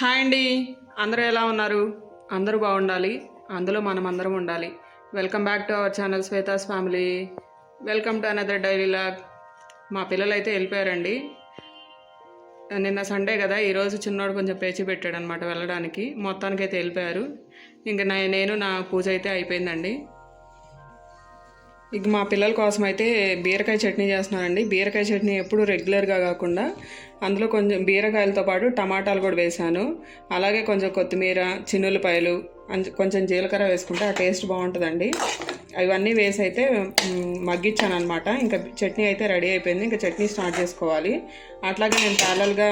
Hi అండి. అందరూ ఎలా ఉన్నారు? అందరూ బాగుండాలి. అందులో మనం అందరం ఉండాలి. Welcome back to our channel Shweta's family welcome to another daily log మా పిల్లలు అయితే వెళ్ళిపోయారండి. నిన్న సండే కదా ఈరోజు చిన్నోడు కొంచెం పేచి పెట్టాడు అనమాట వెళ్ళడానికి. మొత్తానికైతే వెళ్ళిపోయారు. ఇంకా నేను నా పూజ అయితే అయిపోయిందండి. ఇక మా పిల్లల కోసం అయితే బీరకాయ చట్నీ చేస్తున్నానండి బీరకాయ చట్నీ ఎప్పుడు రెగ్యులర్గా కాకుండా అందులో కొంచెం బీరకాయలతో పాటు టమాటాలు కూడా వేసాను. అలాగే కొంచెం కొత్తిమీర చిన్నులపాయలు కొంచెం జీలకర్ర వేసుకుంటే ఆ టేస్ట్ బాగుంటుందండి. అవన్నీ వేసి అయితే మగ్గించాను అనమాట ఇంకా చట్నీ అయితే రెడీ అయిపోయింది. ఇంకా చట్నీ స్టార్ట్ చేసుకోవాలి. అట్లాగే నేను ప్యారల్గా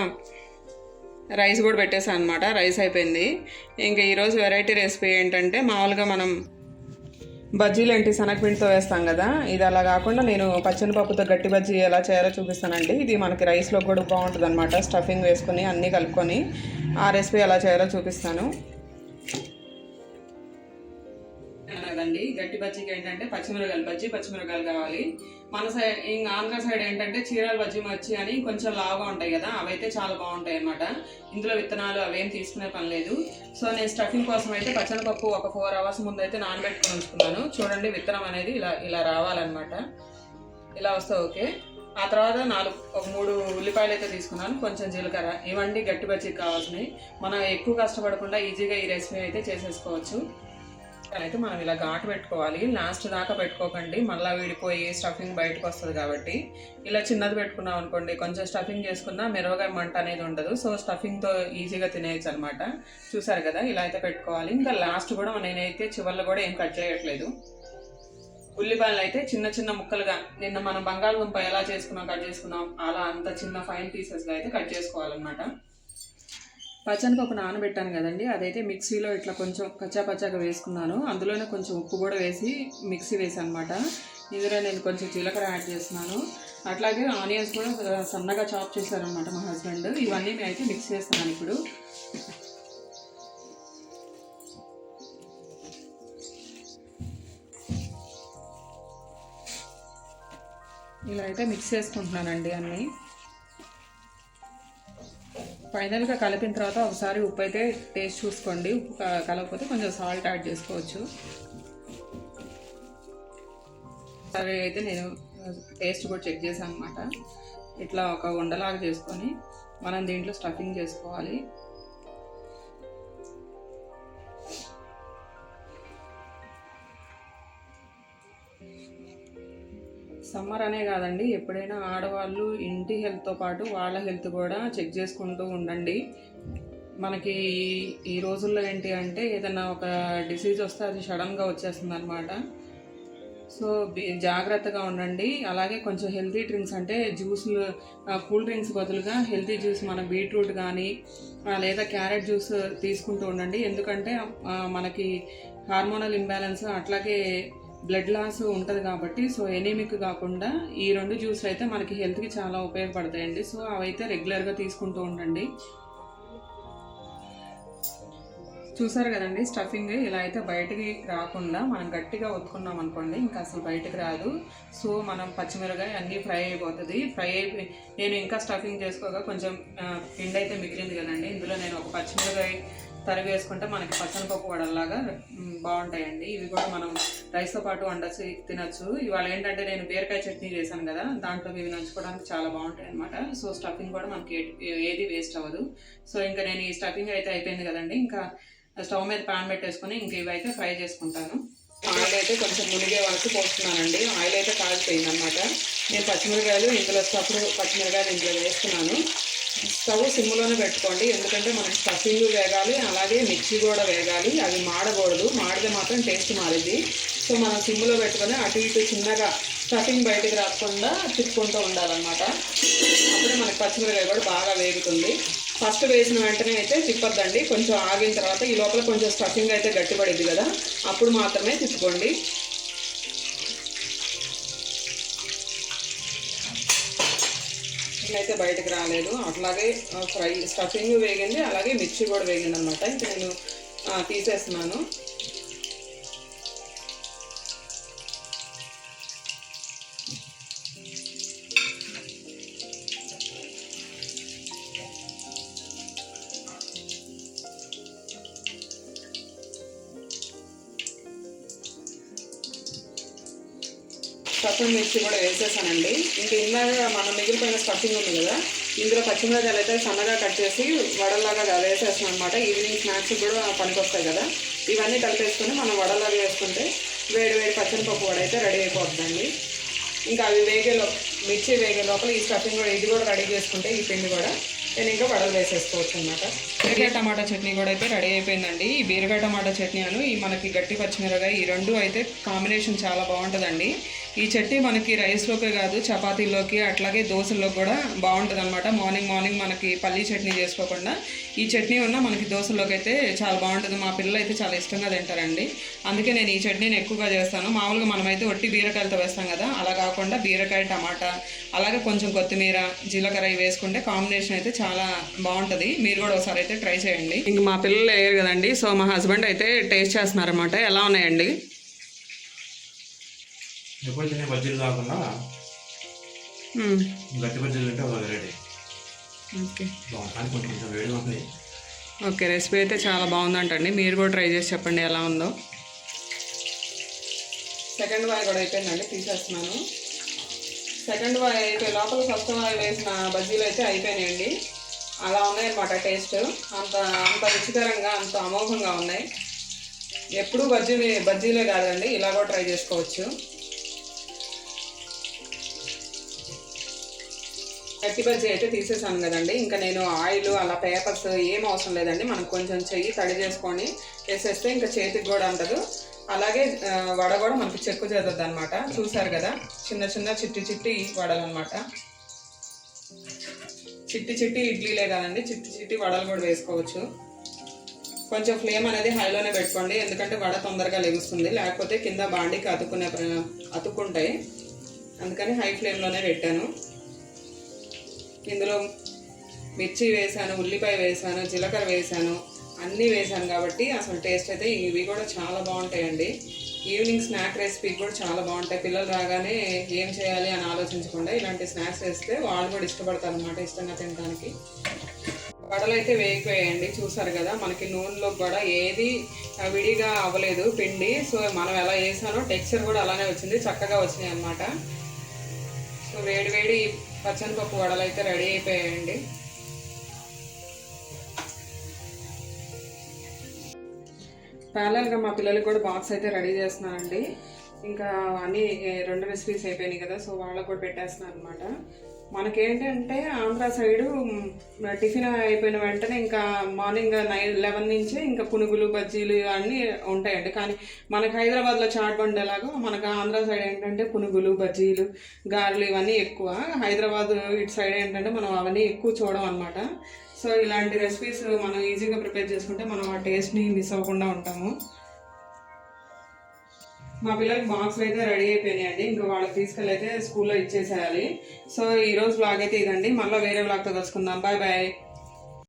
రైస్ కూడా పెట్టేసాను అనమాట రైస్ అయిపోయింది. ఇంకా ఈరోజు వెరైటీ రెసిపీ ఏంటంటే మామూలుగా మనం బజ్జీలు ఏంటి శనగపిండితో వేస్తాం కదా. ఇది అలా కాకుండా నేను పచ్చనిపప్పుతో గట్టి బజ్జీ ఎలా చేయాలో చూపిస్తానండి. ఇది మనకి రైస్లో కూడా బాగుంటుంది అనమాట స్టఫింగ్ వేసుకొని అన్నీ కలుపుకొని ఆ రెసిపీ ఎలా చేయాలో చూపిస్తాను. కదండి. గట్టి బజ్జీకి ఏంటంటే పచ్చిమిరకాయలు బజ్జీ పచ్చిమిరకాయలు కావాలి. మన సైడ్ ఇంకా ఆంధ్ర సైడ్ ఏంటంటే చీరాల బజ్జీ మచ్చి అని కొంచెం లావుగా ఉంటాయి కదా అవైతే చాలా బాగుంటాయి అన్నమాట. ఇందులో విత్తనాలు అవేం తీసుకునే పని లేదు. సో నేను స్టఫింగ్ కోసం అయితే పచ్చనిపప్పు ఒక ఫోర్ అవర్స్ ముందు అయితే నానబెట్టుకుని ఉంచుకున్నాను. చూడండి విత్తనం అనేది ఇలా ఇలా రావాలన్నమాట. ఇలా వస్తే ఓకే. ఆ తర్వాత నాలుగు ఒక మూడు ఉల్లిపాయలు అయితే తీసుకున్నాను. కొంచెం జీలకర్ర. ఇవన్నీ గట్టి బజ్జీకి కావాల్సినవి. మనం ఎక్కువ కష్టపడకుండా ఈజీగా ఈ రెసిపీ అయితే చేసేసుకోవచ్చు. అయితే మనం ఇలా ఘాటు పెట్టుకోవాలి. లాస్ట్ దాకా పెట్టుకోకండి. మళ్ళీ విడిపోయి స్టఫింగ్ బయటకు వస్తుంది కాబట్టి. ఇలా చిన్నది పెట్టుకున్నాం అనుకోండి కొంచెం స్టఫింగ్ చేసుకున్నా మెరుగగా మంట అనేది ఉండదు. సో స్టఫింగ్తో ఈజీగా తినేయచ్చు అనమాట చూసారు కదా ఇలా అయితే పెట్టుకోవాలి. ఇంకా లాస్ట్ కూడా నేనైతే చివర్లో కూడా ఏం కట్ చేయట్లేదు. ఉల్లిపాయలు అయితే చిన్న చిన్న ముక్కలుగా నిన్న మనం బంగాళదుంప ఎలా చేసుకున్నాం కట్ చేసుకున్నాం అలా అంత చిన్న ఫైన్ పీసెస్గా అయితే కట్ చేసుకోవాలన్నమాట. పచ్చనిపప్పు నానబెట్టాను కదండి. అదైతే మిక్సీలో ఇట్లా కొంచెం కచ్చా పచ్చాగా వేసుకున్నాను. అందులోనే కొంచెం ఉప్పు కూడా వేసి మిక్సీ వేసాను అనమాట ఇందులో నేను కొంచెం జీలకర్ర యాడ్ చేస్తున్నాను. అట్లాగే ఆనియన్స్ కూడా సన్నగా చాప్ చేశారనమాట మా హస్బెండ్. ఇవన్నీ నేను అయితే మిక్స్ చేస్తున్నాను ఇప్పుడు. ఇలా అయితే మిక్స్ చేసుకుంటున్నానండి అన్నీ. ఫైనల్గా కలిపిన తర్వాత ఒకసారి ఉప్పు అయితే టేస్ట్ చూసుకోండి. ఉప్పు కలపకపోతే కొంచెం సాల్ట్ యాడ్ చేసుకోవచ్చు. సరే అయితే నేను టేస్ట్ కూడా చెక్ చేశాను అనమాట ఇట్లా ఒక ఉండలాగా చేసుకొని మనం దీంట్లో స్టఫింగ్ చేసుకోవాలి. సమ్మర్ అనే కాదండి. ఎప్పుడైనా ఆడవాళ్ళు ఇంటి హెల్త్తో పాటు వాళ్ళ హెల్త్ కూడా చెక్ చేసుకుంటూ ఉండండి. మనకి ఈ- రోజుల్లో ఏంటి అంటే ఏదైనా ఒక డిసీజ్ వస్తే అది సడన్గా వచ్చేస్తుంది అనమాట సో జాగ్రత్తగా ఉండండి. అలాగే కొంచెం హెల్తీ డ్రింక్స్ అంటే జ్యూస్లు కూల్ డ్రింక్స్ బదులుగా హెల్తీ జ్యూస్ మన బీట్రూట్ కానీ లేదా క్యారెట్ జ్యూస్ తీసుకుంటూ ఉండండి. ఎందుకంటే మనకి హార్మోనల్ ఇంబ్యాలెన్స్ అట్లాగే బ్లడ్ లాస్ ఉంటుంది కాబట్టి సో ఎనీమిక్ కాకుండా ఈ రెండు జ్యూస్లు అయితే మనకి హెల్త్కి చాలా ఉపయోగపడతాయండి. సో అవైతే రెగ్యులర్గా తీసుకుంటూ ఉండండి. చూసారు కదండి స్టఫింగ్ ఇలా అయితే బయటికి రాకుండా మనం గట్టిగా ఒత్తుకున్నాం అనుకోండి ఇంకా అసలు బయటకు రాదు. సో మనం పచ్చిమిరకాయ అన్నీ ఫ్రై అయిపోతుంది. ఫ్రై అయిపోయి నేను ఇంకా స్టఫింగ్ చేసుకోగా కొంచెం పిండి అయితే మిగిలింది కదండి. ఇందులో నేను ఒక పచ్చిమిరకాయ తరిగి వేసుకుంటే మనకి పచ్చనిపప్పు వడల్లాగా బాగుంటాయండి. ఇవి కూడా మనం రైస్తో పాటు వండచ్చు తినచ్చు. ఇవాళ ఏంటంటే నేను బీరకాయ చట్నీ చేశాను కదా దాంట్లో ఇవి నంచుకోవడానికి చాలా బాగుంటాయి అనమాట సో స్టఫింగ్ కూడా మనకి ఏది వేస్ట్ అవ్వదు. సో ఇంకా నేను ఈ స్టఫింగ్ అయితే అయిపోయింది కదండి. ఇంకా స్టవ్ మీద పాన్ పెట్టేసుకొని ఇంక ఇవి అయితే ఫ్రై చేసుకుంటాను. ఆయిల్ అయితే కొంచెం మునిగే వరకు పోస్తున్నానండి. ఆయిల్ అయితే కాలిపోయింది అనమాట నేను పచ్చిమిరకాయలు ఇందులో స్టఫ్ పచ్చిమిరకాయలు ఇందులో వేస్తున్నాను. స్టవ్ సిమ్లోనే పెట్టుకోండి. ఎందుకంటే మనకి స్టఫింగ్ వేగాలి అలాగే మిర్చి కూడా వేగాలి. అవి మాడకూడదు. మాడితే మాత్రం టేస్ట్ మారిద్ది. సో మనం సిమ్లో పెట్టుకొని అటు ఇటు చిన్నగా స్టఫింగ్ బయటికి రాకుండా తిప్పుకుంటూ ఉండాలన్నమాట. అప్పుడే మనకి పచ్చిమిరకాయ కూడా బాగా వేగుతుంది. ఫస్ట్ వేసిన వెంటనే అయితే తిప్పద్దండి. కొంచెం ఆగిన తర్వాత ఈ లోపల కొంచెం స్టఫింగ్ అయితే గట్టిపడింది కదా. అప్పుడు మాత్రమే తిప్పుకోండి. అయితే బయటకు రాలేదు. అట్లాగే ఫ్రై స్టఫింగ్ వేగింది అలాగే మిర్చి కూడా వేగింది అనమాట ఇంకా నేను తీసేస్తున్నాను. స్టఫింగ్ మిర్చి కూడా వేసేసానండి. ఇంకా ఇందాక మనం మిగిలిపోయిన స్టఫింగ్ ఉంది కదా ఇందులో పచ్చిమిరకాయలు అయితే సన్నగా కట్ చేసి వడల్లాగా వేసేస్తాం అనమాట ఈవినింగ్ స్నాక్స్ కూడా పనికొస్తాయి కదా. ఇవన్నీ కలిపేసుకొని మనం వడలాగా వేసుకుంటే వేడి వేడి పచ్చని పప్పు వడ అయితే రెడీ అయిపోతుందండి. ఇంకా అవి వేగేలో మిర్చి వేగే లోపల ఈ స్టఫింగ్ కూడా ఇది కూడా రెడీ చేసుకుంటే ఈ పిండి కూడా నేను ఇంకా వడలు వేసేసుకోవచ్చు అనమాట బీరకాయ టమాటా చట్నీ కూడా అయితే రెడీ అయిపోయిందండి. ఈ బీరకాయ టమాటా చట్నీ అను ఈ మనకి గట్టి పచ్చిమిరకాయ ఈ రెండు అయితే కాంబినేషన్ చాలా బాగుంటుందండి. ఈ చట్నీ మనకి రైస్లోకే కాదు చపాతీలోకి అట్లాగే దోశల్లోకి కూడా బాగుంటుంది అనమాట మార్నింగ్ మార్నింగ్ మనకి పల్లీ చట్నీ చేసుకోకుండా. ఈ చట్నీ ఉన్న మనకి దోశలోకి అయితే చాలా బాగుంటుంది. మా పిల్లలు అయితే చాలా ఇష్టంగా తింటారండి. అందుకే నేను ఈ చట్నీని ఎక్కువగా చేస్తాను. మామూలుగా మనమైతే ఒట్టి బీరకాయలతో వేస్తాం కదా అలా కాకుండా బీరకాయ టమాటా అలాగే కొంచెం కొత్తిమీర జీలకర్ర ఇవి వేసుకుంటే కాంబినేషన్ అయితే చాలా బాగుంటుంది. మీరు కూడా ఒకసారి అయితే ట్రై చేయండి. ఇంక మా పిల్లలు వేయరు కదండి సో మా హస్బెండ్ అయితే టేస్ట్ చేస్తున్నారన్నమాట. ఎలా ఉన్నాయండి? ఎప్పుడు తినే బజ్జీలు కాకుండా. గట్టి బజ్జీలు అంటే ఒక వెరైటీ ఓకే. కొంచెం కొంచెం వేడిగా ఓకే రెసిపీ అయితే చాలా బాగుందంటండి. మీరు కూడా ట్రై చేసి చెప్పండి ఎలా ఉందో. సెకండ్ వాయి కూడా అయిపోయిందండి తీసేస్తున్నాను. సెకండ్ వాయి అయిపోయి లోపల ఫస్ట్ వాయి వేసిన బజ్జీలు అయితే అయిపోయినాయండి. అలా ఉన్నాయన్నమాట టేస్ట్. అంత అంత రుచికరంగా అంత అమోఘంగా ఉన్నాయి. ఎప్పుడూ బజ్జీలు బజ్జీలే కాదండి ఇలా కూడా ట్రై చేసుకోవచ్చు. గట్టి బజ్జీ అయితే తీసేసాను కదండి. ఇంకా నేను ఆయిల్ అలా పేపర్స్ ఏం అవసరం లేదండి. మనం కొంచెం చెయ్యి తడి చేసుకొని వేసేస్తే ఇంకా చేతికి కూడా అంటదు. అలాగే వడ కూడా మనకి చెక్కు చేద్దాం అనమాట చూసారు కదా? చిన్న చిన్న చిట్టి చిట్టి వడలు అనమాట చిట్టి చిట్టి ఇడ్లీలే కదండి. చిట్టి చిట్టి వడలు కూడా వేసుకోవచ్చు. కొంచెం ఫ్లేమ్ అనేది హైలోనే పెట్టుకోండి. ఎందుకంటే వడ తొందరగా లెగుస్తుంది. లేకపోతే కింద బాండికి అతుక్కునే అతుక్కుంటాయి. అందుకని హై ఫ్లేమ్లోనే పెట్టాను. ఇందులో మిర్చి వేసాను ఉల్లిపాయ వేసాను జీలకర్ర వేసాను అన్నీ వేసాను కాబట్టి అసలు టేస్ట్ అయితే ఇవి కూడా చాలా బాగుంటాయండి. ఈవినింగ్ స్నాక్ రెసిపీ కూడా చాలా బాగుంటాయి. పిల్లలు రాగానే ఏం చేయాలి అని ఆలోచించకుండా ఇలాంటి స్నాక్స్ వేస్తే వాళ్ళు కూడా ఇష్టపడతారు అనమాట ఇష్టంగా తినడానికి. వడలు అయితే వేగిపోయాయండి చూసారు కదా మనకి నూనెలో కూడా ఏది విడిగా అవ్వలేదు పిండి. సో మనం ఎలా వేసానో టెక్స్చర్ కూడా అలానే వచ్చింది చక్కగా వచ్చినాయి అన్నమాట సో వేడి వేడి పచ్చని పప్పు వడలు అయితే రెడీ అయిపోయాయండి. ప్యారల్గా మా పిల్లలకి కూడా బాక్స్ అయితే రెడీ చేస్తున్నానండి. ఇంకా అన్ని రెండు రెసిపీస్ అయిపోయినాయి కదా సో వాళ్ళకి కూడా పెట్టేస్తున్నాను అనమాట మనకేంటంటే ఆంధ్ర సైడు టిఫిన్ అయిపోయిన వెంటనే ఇంకా మార్నింగ్ నైన్ లెవెన్ నుంచే ఇంకా పునుగులు బజ్జీలు అన్నీ ఉంటాయండి. కానీ మనకి హైదరాబాద్లో చాట్ బండి ఎలాగో మనకు ఆంధ్ర సైడ్ ఏంటంటే పునుగులు బజ్జీలు గారెలు ఇవన్నీ ఎక్కువ. హైదరాబాద్ ఇటు సైడ్ ఏంటంటే మనం అవన్నీ ఎక్కువ చూడడం అనమాట సో ఇలాంటి రెసిపీస్ మనం ఈజీగా ప్రిపేర్ చేసుకుంటే మనం ఆ టేస్ట్ని మిస్ అవ్వకుండా ఉంటాము. మా పిల్లలకి బాక్స్ అయితే రెడీ అయిపోయినాయండి. ఇంకా వాళ్ళకి తీసుకెళ్ళి అయితే స్కూల్లో ఇచ్చేసేయాలి. సో ఈ రోజు బ్లాగ్ అయితే ఇదండి. మళ్ళీ వేరే బ్లాగ్తో కలుసుకుందాం. Bye bye